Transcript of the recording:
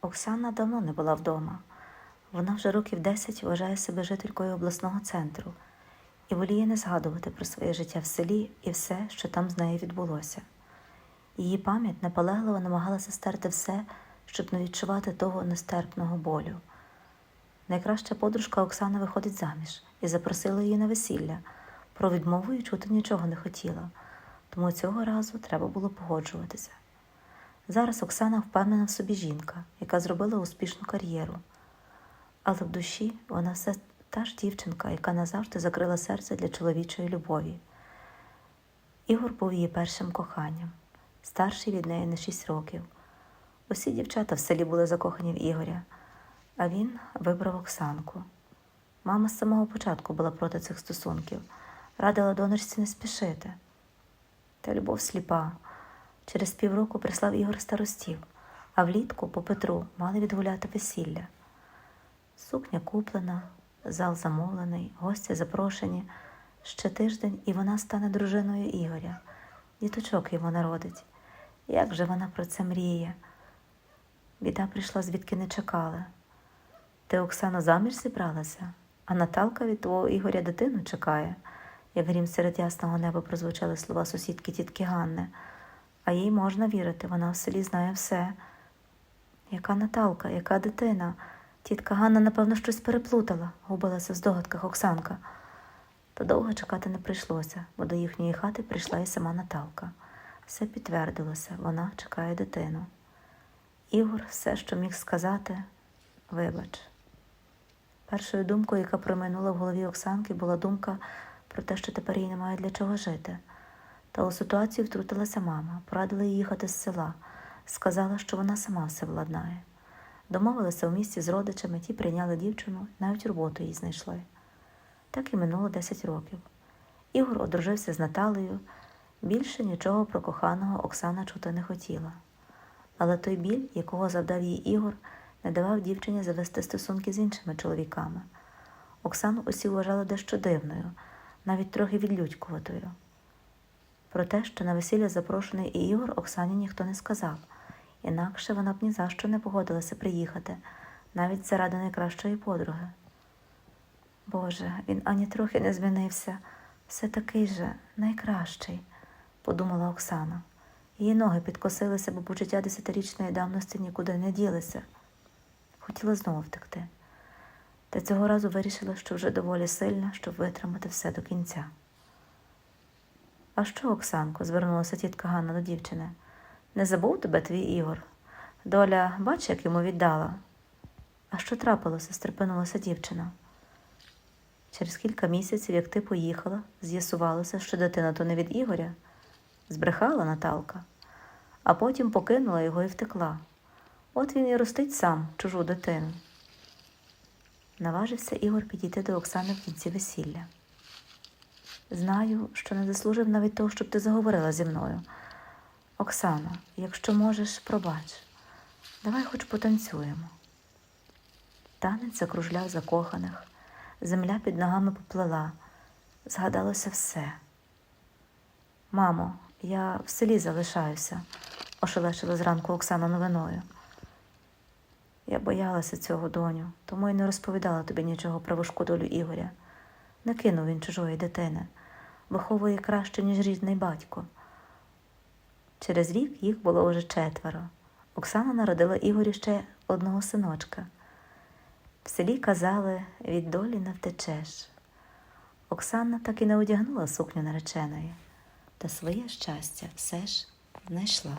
Оксана давно не була вдома. Вона вже років 10 вважає себе жителькою обласного центру і воліє не згадувати про своє життя в селі і все, що там з нею відбулося. Її пам'ять наполегливо намагалася стерти все, щоб не відчувати того нестерпного болю. Найкраща подружка Оксана виходить заміж і запросила її на весілля. Про відмову й чути нічого не хотіла, тому цього разу треба було погоджуватися. Зараз Оксана впевнена в собі жінка, яка зробила успішну кар'єру. Але в душі вона все та ж дівчинка, яка назавжди закрила серце для чоловічої любові. Ігор був її першим коханням, старший від неї на шість років. Усі дівчата в селі були закохані в Ігоря, а він вибрав Оксанку. Мама з самого початку була проти цих стосунків, радила донорці не спішити. Та любов сліпа. Через півроку прислав Ігор старостів, а влітку по Петру мали відгуляти весілля. Сукня куплена, зал замовлений, гості запрошені. Ще тиждень, і вона стане дружиною Ігоря. Діточок йому народить. Як же вона про це мріє? Біда прийшла, звідки не чекали. Ти, Оксано, заміж зібралася, а Наталка від твого Ігоря дитину чекає, як грім серед ясного неба прозвучали слова сусідки тітки Ганни. А їй можна вірити, вона в селі знає все. Яка Наталка, яка дитина? Тітка Ганна, напевно, щось переплутала, губилася в здогадках Оксанка. Та довго чекати не прийшлося, бо до їхньої хати прийшла і сама Наталка. Все підтвердилося, вона чекає дитину. Ігор все, що міг сказати, вибач. Першою думкою, яка промайнула в голові Оксанки, була думка про те, що тепер їй немає для чого жити. Та у ситуацію втрутилася мама, порадила їй їхати з села, сказала, що вона сама все владнає. Домовилися в місті з родичами, ті прийняли дівчину, навіть роботу їй знайшли. Так і минуло 10 років. Ігор одружився з Наталею. Більше нічого про коханого Оксана чути не хотіла. Але той біль, якого завдав їй Ігор, не давав дівчині завести стосунки з іншими чоловіками. Оксану усі вважали дещо дивною, навіть трохи відлюдькуватою. Про те, що на весілля запрошений і Ігор, Оксані ніхто не сказав, інакше вона б ні за що не погодилася приїхати, навіть заради найкращої подруги. Боже, він ані трохи не змінився, все такий же найкращий, подумала Оксана. Її ноги підкосилися, бо почуття десятирічної давності нікуди не ділися. Хотіла знову втекти. Та цього разу вирішила, що вже доволі сильна, щоб витримати все до кінця. А що, Оксанко? звернулася тітка Ганна до дівчини. Не забув тебе твій Ігор. Доля, бач, як йому віддала. А що трапилося? стрепенулася дівчина. Через кілька місяців, як ти поїхала, з'ясувалося, що дитина то не від Ігоря. Збрехала Наталка, а потім покинула його і втекла. От він і ростить сам чужу дитину. Наважився Ігор підійти до Оксани в кінці весілля. Знаю, що не заслужив навіть того, щоб ти заговорила зі мною. Оксано, якщо можеш, пробач, давай хоч потанцюємо. Танець закружляв закоханих, земля під ногами поплила, згадалося все. Мамо, я в селі залишаюся, ошелешила зранку Оксана новиною. Я боялася цього, доню, тому й не розповідала тобі нічого про важку долю Ігоря. Не кинув він чужої дитини, виховує краще, ніж рідний батько. Через рік їх було вже четверо. Оксана народила Ігорі ще одного синочка. В селі казали від долі не втечеш. Оксана так і не одягнула сукню нареченої, та своє щастя все ж знайшла.